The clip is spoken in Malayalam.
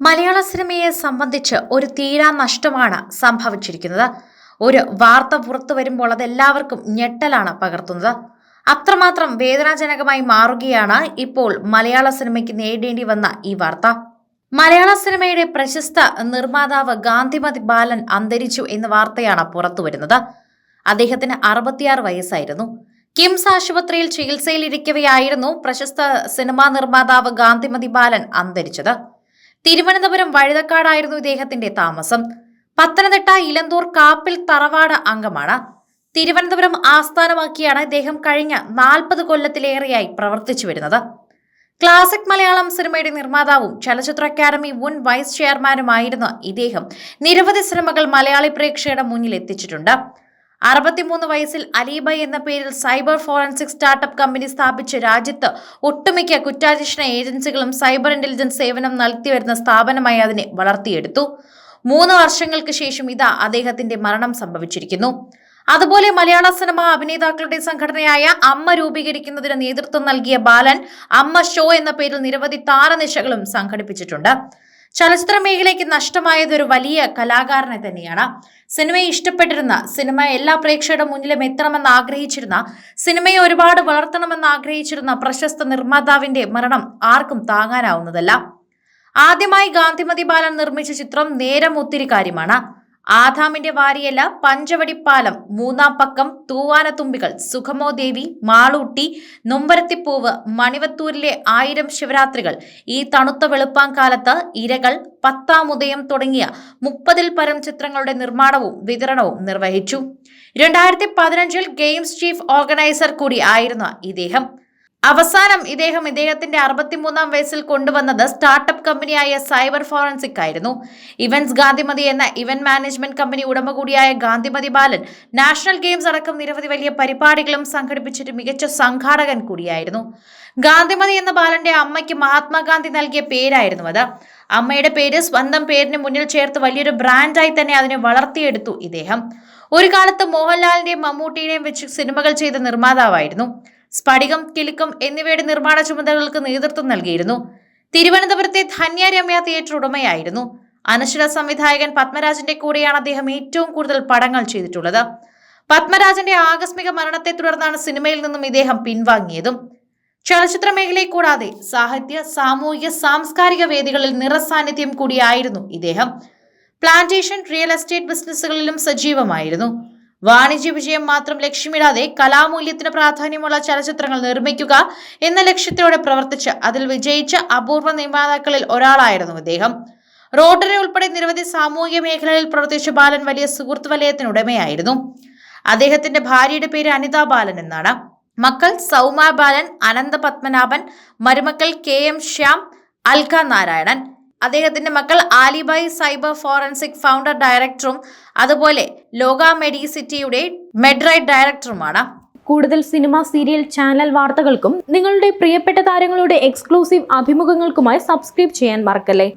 മലയാള സിനിമയെ സംബന്ധിച്ച് ഒരു തീരാ നഷ്ടമാണ് സംഭവിച്ചിരിക്കുന്നത്. ഒരു വാർത്ത പുറത്തു വരുമ്പോൾ അത് എല്ലാവർക്കും ഞെട്ടലാണ് പകർത്തുന്നത്. അത്രമാത്രം വേദനാജനകമായി മാറുകയാണ് ഇപ്പോൾ മലയാള സിനിമയ്ക്ക് നേടേണ്ടി വന്ന ഈ വാർത്ത. മലയാള സിനിമയുടെ പ്രശസ്ത നിർമ്മാതാവ് ഗാന്ധിമതി ബാലൻ അന്തരിച്ചു എന്ന വാർത്തയാണ് പുറത്തുവരുന്നത് അദ്ദേഹത്തിന് അറുപത്തിയാറ് വയസ്സായിരുന്നു. കിംസ് ആശുപത്രിയിൽ ചികിത്സയിലിരിക്കവെയായിരുന്നു പ്രശസ്ത സിനിമാ നിർമ്മാതാവ് ഗാന്ധിമതി ബാലൻ അന്തരിച്ചത്. തിരുവനന്തപുരം വഴുതക്കാടായിരുന്നു ഇദ്ദേഹത്തിന്റെ താമസം. പത്തനംതിട്ട ഇലന്തൂർ കാപ്പിൽ തറവാട് അംഗമാണ്. തിരുവനന്തപുരം ആസ്ഥാനമാക്കിയാണ് ഇദ്ദേഹം കഴിഞ്ഞ നാൽപ്പത് കൊല്ലത്തിലേറെയായി പ്രവർത്തിച്ചു വരുന്നത്. ക്ലാസിക് മലയാളം സിനിമയുടെ നിർമ്മാതാവും ചലച്ചിത്ര അക്കാദമി മുൻ വൈസ് ചെയർമാനുമായിരുന്ന ഇദ്ദേഹം നിരവധി സിനിമകൾ മലയാളി പ്രേക്ഷകരുടെ മുന്നിൽ എത്തിച്ചിട്ടുണ്ട്. അറുപത്തിമൂന്ന് വയസ്സിൽ അലീബ എന്ന പേരിൽ സൈബർ ഫോറൻസിക് സ്റ്റാർട്ടപ്പ് കമ്പനി സ്ഥാപിച്ച രാജ്യത്ത് ഒട്ടുമിക്ക കുറ്റാന്വേഷണ ഏജൻസികളും സൈബർ ഇന്റലിജൻസ് സേവനം നൽകി വരുന്ന സ്ഥാപനമായി അതിനെ വളർത്തിയെടുത്തു. മൂന്ന് വർഷങ്ങൾക്ക് ശേഷം ഇതാ അദ്ദേഹത്തിന്റെ മരണം സംഭവിച്ചിരിക്കുന്നു. അതുപോലെ മലയാള സിനിമ അഭിനേതാക്കളുടെ സംഘടനയായ അമ്മ രൂപീകരിക്കുന്നതിന് നേതൃത്വം നൽകിയ ബാലൻ അമ്മ ഷോ എന്ന പേരിൽ നിരവധി താരനിശകളും സംഘടിപ്പിച്ചിട്ടുണ്ട്. ചലച്ചിത്ര മേഖലയ്ക്ക് നഷ്ടമായത് ഒരു വലിയ കലാകാരനെ തന്നെയാണ്. സിനിമയെ ഇഷ്ടപ്പെട്ടിരുന്ന സിനിമ എല്ലാ പ്രേക്ഷകരുടെ മുന്നിലും എത്തണമെന്ന് ആഗ്രഹിച്ചിരുന്ന സിനിമയെ ഒരുപാട് വളർത്തണമെന്ന് ആഗ്രഹിച്ചിരുന്ന പ്രശസ്ത നിർമ്മാതാവിന്റെ മരണം ആർക്കും താങ്ങാനാവുന്നതല്ല. ആദ്യമായി ഗാന്ധിമതി ബാലൻ നിർമ്മിച്ച ചിത്രം നേരം ഒത്തിരി കാര്യമാണ്. ആദാമിന്റെ വാരിയല്ല പഞ്ചവടിപ്പാലം. മൂന്നാം പക്കം തൂവാനത്തുമ്പികൾ സുഖമോ ദേവി മാളൂട്ടി നൊമ്പരത്തിപ്പൂവ് മണിവത്തൂരിലെ ആയിരം ശിവരാത്രികൾ. ഈ തണുത്ത വെളുപ്പാങ്കാലത്ത് ഇരകൾ പത്താം ഉദയം തുടങ്ങിയ മുപ്പതിൽ പരം ചിത്രങ്ങളുടെ നിർമ്മാണവും വിതരണവും നിർവഹിച്ചു. രണ്ടായിരത്തി പതിനഞ്ചിൽ ഗെയിംസ് ചീഫ് ഓർഗനൈസർ കൂടി ആയിരുന്നു ഇദ്ദേഹം. അവസാനം ഇദ്ദേഹം ഇദ്ദേഹത്തിന്റെ അറുപത്തിമൂന്നാം വയസ്സിൽ കൊണ്ടുവന്നത് സ്റ്റാർട്ടപ്പ് കമ്പനിയായ സൈബർ ഫോറൻസിക് ആയിരുന്നു. ഇവന്റ്സ് ഗാന്ധിമതി എന്ന ഇവന്റ് മാനേജ്മെന്റ് കമ്പനി ഉടമ കൂടിയായ ഗാന്ധിമതി ബാലൻ നാഷണൽ ഗെയിംസ് അടക്കം നിരവധി വലിയ പരിപാടികളും സംഘടിപ്പിച്ചിട്ട് മികച്ച സംഘാടകൻ കൂടിയായിരുന്നു. ഗാന്ധിമതി എന്ന ബാലന്റെ അമ്മയ്ക്ക് മഹാത്മാഗാന്ധി നൽകിയ പേരായിരുന്നു അത്. അമ്മയുടെ പേര് സ്വന്തം പേരിന് മുന്നിൽ ചേർത്ത് വലിയൊരു ബ്രാൻഡായി തന്നെ അതിനെ വളർത്തിയെടുത്തു ഇദ്ദേഹം. ഒരു കാലത്ത് മോഹൻലാലിന്റെയും മമ്മൂട്ടിയുടെയും വെച്ച് സിനിമകൾ ചെയ്ത നിർമ്മാതാവായിരുന്നു. സ്ഫടികം കിലുക്കം എന്നിവയുടെ നിർമ്മാണ ചുമതലകൾക്ക് നേതൃത്വം നൽകിയിരുന്നു. തിരുവനന്തപുരത്തെ ധന്യ രമ്യ തിയേറ്റർ ഉടമയായിരുന്നു. അനശ്വര സംവിധായകൻ പത്മരാജന്റെ കൂടെയാണ് അദ്ദേഹം ഏറ്റവും കൂടുതൽ പടങ്ങൾ ചെയ്തിട്ടുള്ളത്. പത്മരാജന്റെ ആകസ്മിക മരണത്തെ തുടർന്നാണ് സിനിമയിൽ നിന്നും ഇദ്ദേഹം പിൻവാങ്ങിയതും. ചലച്ചിത്ര മേഖലയെ കൂടാതെ സാഹിത്യ സാമൂഹിക സാംസ്കാരിക വേദികളിൽ നിറസാന്നിധ്യം കൂടിയായിരുന്നു ഇദ്ദേഹം. പ്ലാന്റേഷൻ റിയൽ എസ്റ്റേറ്റ് ബിസിനസ്സുകളിലും സജീവമായിരുന്നു. വാണിജ്യ വിജയം മാത്രം ലക്ഷ്യമിടാതെ കലാമൂല്യത്തിന് പ്രാധാന്യമുള്ള ചലച്ചിത്രങ്ങൾ നിർമ്മിക്കുക എന്ന ലക്ഷ്യത്തോടെ പ്രവർത്തിച്ച് അതിൽ വിജയിച്ച അപൂർവ നിർമ്മാതാക്കളിൽ ഒരാളായിരുന്നു അദ്ദേഹം റോട്ടറി ഉൾപ്പെടെ നിരവധി സാമൂഹിക മേഖലകളിൽ പ്രവർത്തിച്ച ബാലൻ വലിയ സുഹൃത്ത് വലയത്തിനുടമയായിരുന്നു അദ്ദേഹത്തിന്റെ ഭാര്യയുടെ പേര് അനിതാ ബാലൻ എന്നാണ്. മക്കൾ സൗമ ബാലൻ അനന്ത പത്മനാഭൻ മരുമക്കൾ കെ എം ശ്യാം അൽക നാരായണൻ. അദ്ദേഹത്തിന്റെ മക്കൾ ആലിബായ് സൈബർ ഫോറൻസിക് ഫൗണ്ടർ ഡയറക്ടറും അതുപോലെ ലോക മെഡിസിറ്റിയുടെ മെഡ്രൈറ്റ് ഡയറക്ടറുമാണ്. കൂടുതൽ സിനിമ സീരിയൽ ചാനൽ വാർത്തകൾക്കും നിങ്ങളുടെ പ്രിയപ്പെട്ട താരങ്ങളുടെ എക്സ്ക്ലൂസീവ് അഭിമുഖങ്ങൾക്കുമായി സബ്സ്ക്രൈബ് ചെയ്യാൻ മറക്കല്ലേ?